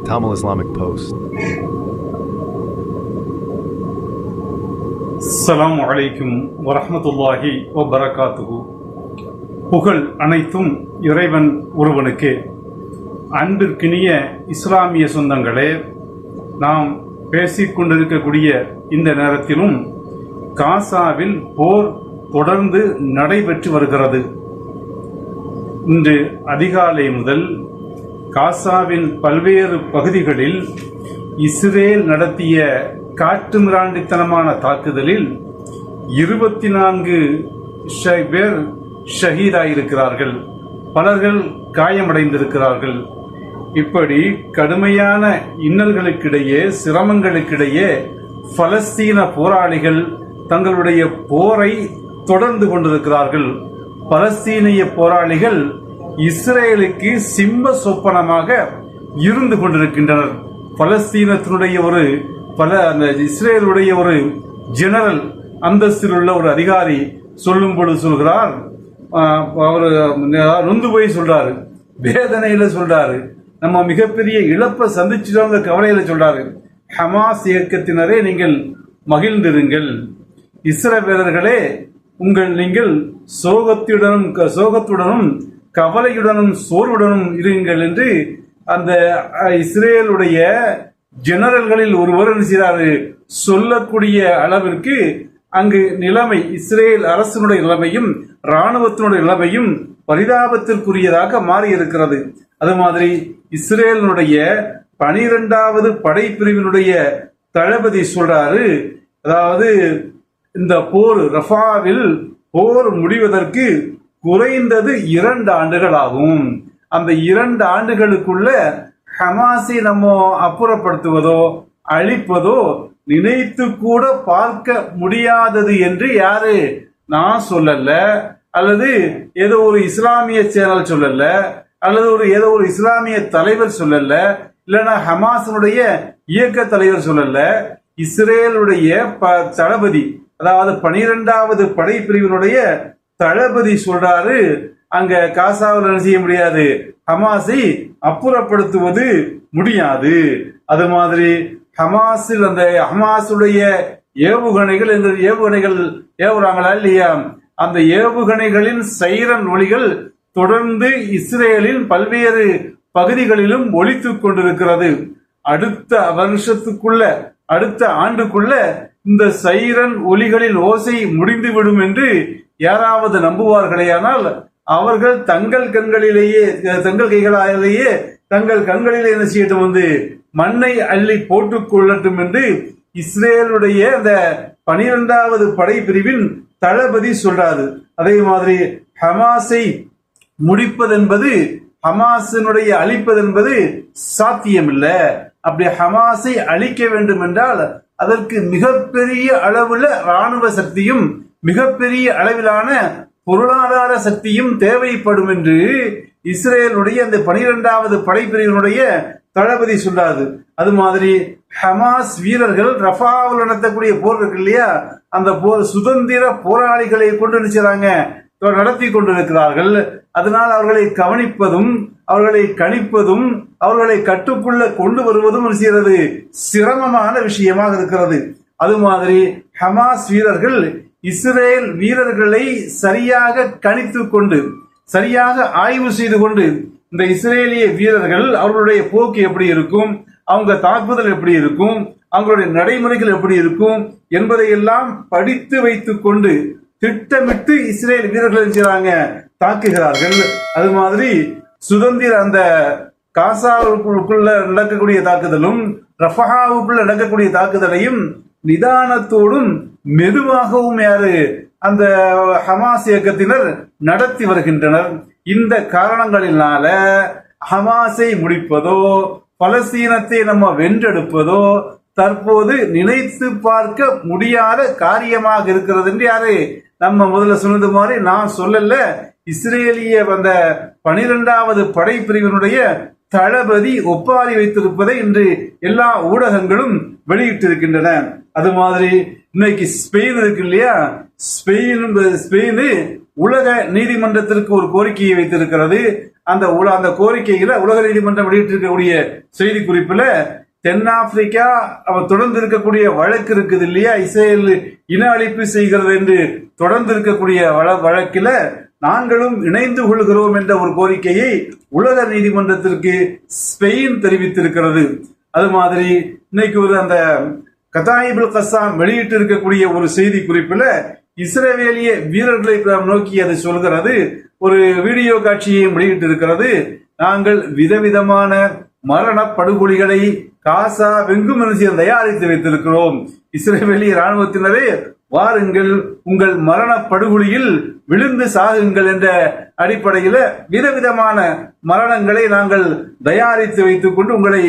Tamil Islamic Post. அஸ்ஸலாமு அலைக்கும் வரஹ்மத்துல்லாஹி வபரகாத்துஹு புகழ் அனைத்தும் இறைவன் ஒருவனுக்கு. அன்பிற்கினிய இஸ்லாமிய சொந்தங்களே நாம் பேசிக்கொண்டிருக்கக்கூடிய இந்த நேரத்திலும் காசாவில் போர் தொடர்ந்து நடைபெற்று வருகிறது. இன்று அதிகாலை முதல் காசாவின் பல்வேறு பகுதிகளில் இஸ்ரேல் நடத்திய காட்டுமிராண்டித்தனமான தாக்குதலில் இருபத்தி நான்கு பேர் ஷஹீதாயிருக்கிறார்கள். பலர்கள் காயமடைந்திருக்கிறார்கள். இப்படி கடுமையான இன்னல்களுக்கிடையே சிரமங்களுக்கிடையே பலஸ்தீன போராளிகள் தங்களுடைய போரை தொடர்ந்து கொண்டிருக்கிறார்கள். பலஸ்தீனிய போராளிகள் இஸ்ரேலுக்கு சிம்ம சொப்பனமாக இருந்து கொண்டிருக்கின்றனர். பலஸ்தீனத்தினுடைய ஒரு பல அந்த இஸ்ரேலுடைய ஒரு ஜெனரல் அந்தஸ்தில் உள்ள ஒரு அதிகாரி சொல்லும் பொழுது சொல்கிறார். அவர் நொந்து போய் சொல்றாரு. வேதனையில சொல்றாரு. நம்ம மிகப்பெரிய இழப்பை சந்திச்சிட்டோங்கிற கவலையில சொல்றாரு. ஹமாஸ் இயக்கத்தினரே நீங்கள் மகிழ்ந்திருங்கள். இஸ்ரவேலர்களே உங்கள் நீங்கள் சோகத்துடனும் சோகத்துடனும் கவலையுடனும் சோர்வுடனும் இருங்கள் என்று அந்த இஸ்ரேலுடைய ஜெனரல்களில் ஒருவர் என்ன சொல்லக்கூடிய அளவிற்கு அங்கு நிலைமை இஸ்ரேல் அரசினுடைய நிலைமையும் இராணுவத்தினுடைய நிலைமையும் பரிதாபத்திற்குரியதாக மாறி இருக்கிறது அது மாதிரி இஸ்ரேலினுடைய பனிரெண்டாவது படைப்பிரிவினுடைய தளபதி சொல்றாரு அதாவது இந்த போர் ரஃபாவில் போர் முடிவதற்கு குறைந்தது இரண்டு ஆண்டுகள் ஆகும் அந்த இரண்டு ஆண்டுகளுக்குள்ள ஹமாஸை நம்ம அப்புறப்படுத்துவதோ அழிப்பதோ நினைத்து கூட பார்க்க முடியாதது என்று யாரு? நான் சொல்லல. அல்லது ஏதோ ஒரு இஸ்லாமிய சேனல் சொல்லல. அல்லது ஒரு ஏதோ ஒரு இஸ்லாமிய தலைவர் சொல்லல. இல்லைன்னா ஹமாசனுடைய இயக்க தலைவர் சொல்லல. இஸ்ரேலுடைய ப- தளபதி அதாவது பனிரெண்டாவது படைப்பிரிவினுடைய தளபதி சொல்றாரு அங்க காசாவில் என்ன செய்ய முடியாது? ஹமாஸை அப்புறப்படுத்துவது முடியாது. அது மாதிரி ஹமாஸில் அந்த ஹமாஸுடைய ஏவுகணைகள் இந்த ஏவுகணைகள் ஏவுறாங்களா இல்லையா? அந்த ஏவுகணைகளின் சைரன் ஒளிகள் தொடர்ந்து இஸ்ரேலின் பல்வேறு பகுதிகளிலும் ஒழித்து கொண்டிருக்கிறது. அடுத்த வருஷத்துக்குள்ள அடுத்த ஆண்டுக்குள்ள இந்த சைரன் ஒலிகளில் ஓசை முடிந்துவிடும் என்று யாராவது நம்புவார்களேயானால் அவர்கள் தங்கள் கண்களிலேயே தங்கள் கைகளாலேயே தங்கள் கண்களிலே என்ன செய்யட்டும் வந்து மண்ணை அள்ளி போட்டுக் கொள்ளட்டும் என்று இஸ்ரேலுடைய அந்த பனிரெண்டாவது படைப்பிரிவின் தளபதி சொல்றாரு. அதே மாதிரி ஹமாஸை முடிப்பதென்பது ஹமாஸினுடைய அழிப்பது என்பது சாத்தியமில்ல. அப்படி ஹமாஸை அழிக்க வேண்டும் என்றால் அதற்கு மிகப்பெரிய அளவுல ராணுவ சக்தியும் மிகப்பெரிய அளவிலான பொருளாதார சக்தியும் தேவைப்படும் என்று இஸ்ரேலுடைய அந்த பனிரெண்டாவது படைப்பிரிவினுடைய தளபதி சொல்றாரு அது மாதிரி ஹமாஸ் வீரர்கள் ரஃபாவில் நடத்தக்கூடிய போர் இருக்கு இல்லையா? அந்த போர் சுதந்திர போராளிகளை கொண்டு நினைச்சாங்க நடத்தி கொண்டிருக்கிறார்கள். அதனால் அவர்களை கவனிப்பதும் அவர்களை கணிப்பதும் அவர்களை கட்டுக்குள்ள கொண்டு வருவதும் செய்கிறது சிரமமான விஷயமாக இருக்கிறது. அது மாதிரி ஹமாஸ் வீரர்கள் இஸ்ரேல் வீரர்களை சரியாக கணித்து கொண்டு சரியாக ஆய்வு செய்து கொண்டு இந்த இஸ்ரேலிய வீரர்கள் அவர்களுடைய போக்கு எப்படி இருக்கும் அவங்க தாக்குதல் எப்படி இருக்கும் அவங்களுடைய நடைமுறைகள் எப்படி இருக்கும் என்பதையெல்லாம் படித்து வைத்துக் கொண்டு திட்டமிட்டு இஸ்ரேல் வீரர்கள் செய்கிறாங்க தாக்குகிறார்கள். அது மாதிரி சுதந்திர அந்த காசாவுக்குள்ள நடக்கக்கூடிய தாக்குதலும் ரஃபஹாவுக்குள்ள நடக்கக்கூடிய தாக்குதலையும் நிதானத்தோடும் மெதுவாகவும் யாரு அந்த ஹமாஸ் இயக்கத்தினர் நடத்தி வருகின்றனர். இந்த காரணங்களினால ஹமாஸை முடிப்பதோ பலஸ்தீனத்தை நம்ம வென்றெடுப்பதோ தற்போது நினைத்து பார்க்க முடியாத காரியமாக இருக்கிறது என்று யாரு? நம்ம முதல்ல சொன்னது மாதிரி நான் சொல்லல. இஸ்ரேலிய அந்த பனிரெண்டாவது படைப்பிரிவினுடைய தளபதி ஒப்பாரி வைத்திருப்பதை இன்று எல்லா ஊடகங்களும் வெளியிட்டிருக்கின்றன. அது மாதிரி இன்னைக்கு ஸ்பெயின் இருக்கு இல்லையா? ஸ்பெயின் ஸ்பெயின் உலக நீதிமன்றத்திற்கு ஒரு கோரிக்கையை வைத்திருக்கிறது. அந்த உல- அந்த கோரிக்கையில உலக நீதிமன்றம் வெளியிட்டிருக்கக்கூடிய செய்தி குறிப்புல தென்னாப்பிரிக்கா தொடர்ந்து இருக்கக்கூடிய வழக்கு இருக்குது இல்லையா? இஸ்ரேல் இன அழிப்பு செய்கிறது என்று தொடர்ந்து இருக்கக்கூடிய வழ- வழக்கில நாங்களும் இணைந்து கொள்கிறோம் என்ற ஒரு கோரிக்கையை உலக நீதிமன்றத்திற்கு ஸ்பெயின் தெரிவித்திருக்கிறது. அது மாதிரி இன்னைக்கு ஒரு அந்த கதாயிபுல் கசாம் வெளியிட்டு இருக்கக்கூடிய ஒரு செய்தி குறிப்பில் இஸ்ரேவேலிய வீரர்களை நோக்கி அது சொல்கிறது ஒரு வீடியோ காட்சியையும் வெளியிட்டு இருக்கிறது நாங்கள் விதவிதமான மரண படுகொலிகளை காசா வெங்கு தயாரித்து வைத்திருக்கிறோம். இஸ்ரேவேலிய ராணுவத்தினரே வாருங்கள் உங்கள் மரண படுகொலியில் விழுந்து சாகுங்கள் என்ற அடிப்படையில விதவிதமான மரணங்களை நாங்கள் தயாரித்து வைத்துக் கொண்டு உங்களை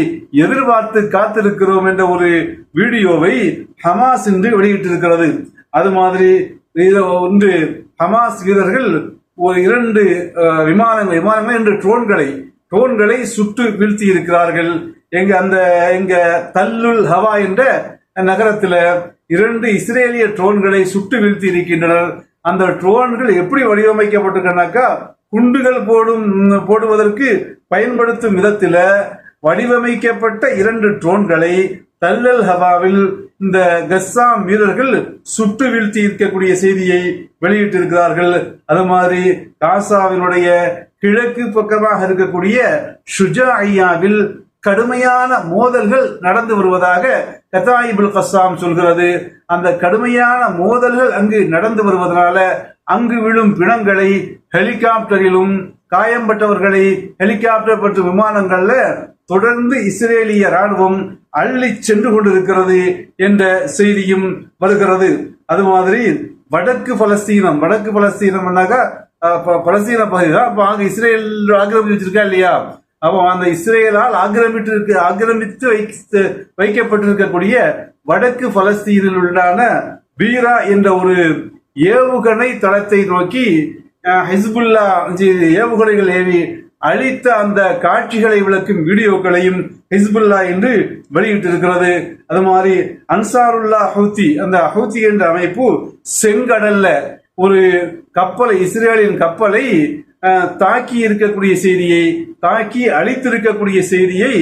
எதிர்பார்த்து காத்திருக்கிறோம் என்ற ஒரு வீடியோவை ஹமாஸ் என்று வெளியிட்டிருக்கிறது. அது மாதிரி ஒன்று ஹமாஸ் வீரர்கள் ஒரு இரண்டு விமானங்கள் விமானங்கள் என்று ட்ரோன்களை ட்ரோன்களை சுட்டு வீழ்த்தி இருக்கிறார்கள் எங்க அந்த எங்க தல்லுல் ஹவா என்ற நகரத்தில் இரண்டு இஸ்ரேலிய ட்ரோன்களை சுட்டு வீழ்த்தி இருக்கின்றனர். அந்த ட்ரோன்கள் எப்படி வடிவமைக்கப்பட்டிருக்கனாக்கா குண்டுகள் போடும் போடுவதற்கு பயன்படுத்தும் விதத்தில் வடிவமைக்கப்பட்ட இரண்டு ட்ரோன்களை தல்லல் ஹவாவில் இந்த கஸ்ஸாம் வீரர்கள் சுட்டு வீழ்த்தி இருக்கக்கூடிய செய்தியை வெளியிட்டிருக்கிறார்கள். அது மாதிரி காசாவினுடைய கிழக்கு பக்கமாக இருக்கக்கூடிய ஷுஜா ஐயாவில் கடுமையான மோதல்கள் நடந்து வருவதாக கத்தாயிபுல் கஸ்ஸாம் சொல்கிறது. அந்த கடுமையான மோதல்கள் அங்கு நடந்து வருவதனால அங்கு விழும் பிணங்களை ஹெலிகாப்டரிலும் காயம்பட்டவர்களை ஹெலிகாப்டர் மற்றும் விமானங்கள்ல தொடர்ந்து இஸ்ரேலிய ராணுவம் அள்ளி சென்று கொண்டிருக்கிறது என்ற செய்தியும் வருகிறது. அது மாதிரி வடக்கு பலஸ்தீனம் வடக்கு பலஸ்தீனம் பலஸ்தீன பகுதி தான். இப்போ அங்கே இஸ்ரேல் ஆக்கிரமிச்சு வச்சிருக்கா இல்லையா? அப்போ அந்த இஸ்ரேலால் ஆக்கிரமிட்டு இருக்க ஆக்கிரமித்து வைத்து வைக்கப்பட்டிருக்கக்கூடிய வடக்கு பலஸ்தீனில் உள்ளான பீரா என்ற ஒரு ஏவுகணை தளத்தை நோக்கி ஹிஸ்புல்லா ஏவுகணைகள் ஏவி அழித்த அந்த காட்சிகளை விளக்கும் வீடியோக்களையும் ஹிஸ்புல்லா என்று வெளியிட்டிருக்கிறது. அது மாதிரி அன்சாருல்லா ஹவுத்தி அந்த ஹவுத்தி என்ற அமைப்பு செங்கடல்ல ஒரு கப்பலை இஸ்ரேலின் கப்பலை தாக்கி இருக்கக்கூடிய செய்தியை தாக்கி அழித்திருக்கக்கூடிய செய்தியை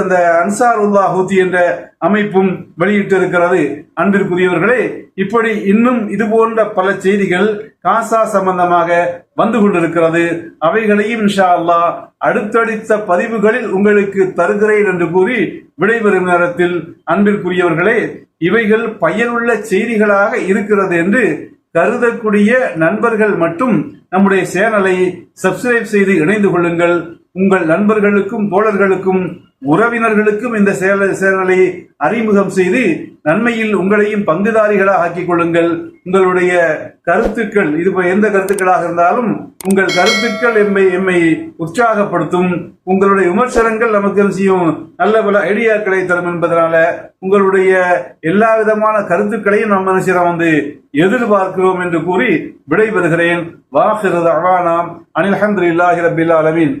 அந்த அன்சார் உல்லா ஹூத்தி என்ற அமைப்பும் வெளியிட்டிருக்கிறது. அன்பிற்குரியவர்களே இப்படி இன்னும் இது போன்ற பல செய்திகள் காசா சம்பந்தமாக வந்து கொண்டிருக்கிறது. அவைகளையும் இன்ஷா அல்லாஹ் அடுத்தடுத்த பதிவுகளில் உங்களுக்கு தருகிறேன் என்று கூறி விடைபெறும் நேரத்தில் அன்பிற்குரியவர்களே இவைகள் பயனுள்ள செய்திகளாக இருக்கிறது என்று கருதக்கூடிய நண்பர்கள் மட்டும் நம்முடைய சேனலை சப்ஸ்கிரைப் செய்து இணைந்து கொள்ளுங்கள். உங்கள் நண்பர்களுக்கும் தோழர்களுக்கும் உறவினர்களுக்கும் இந்த சேனலை அறிமுகம் செய்து நன்மையில் உங்களையும் பங்குதாரிகளாக ஆக்கிக் கொள்ளுங்கள். உங்களுடைய கருத்துக்கள் இது எந்த கருத்துக்களாக இருந்தாலும் உங்கள் கருத்துக்கள் எம்மை எம்மை உற்சாகப்படுத்தும். உங்களுடைய விமர்சனங்கள் நமக்கு என்ன செய்யும்? நல்ல பல ஐடியாக்களை தரும் என்பதனால உங்களுடைய எல்லா விதமான கருத்துக்களையும் நம்ம மனுஷரம் வந்து எதிர்பார்க்கிறோம் என்று கூறி விடைபெறுகிறேன். வாஹிரது அவானாம் அனில் அஹமதுல்லாஹி ரபில் அலமின்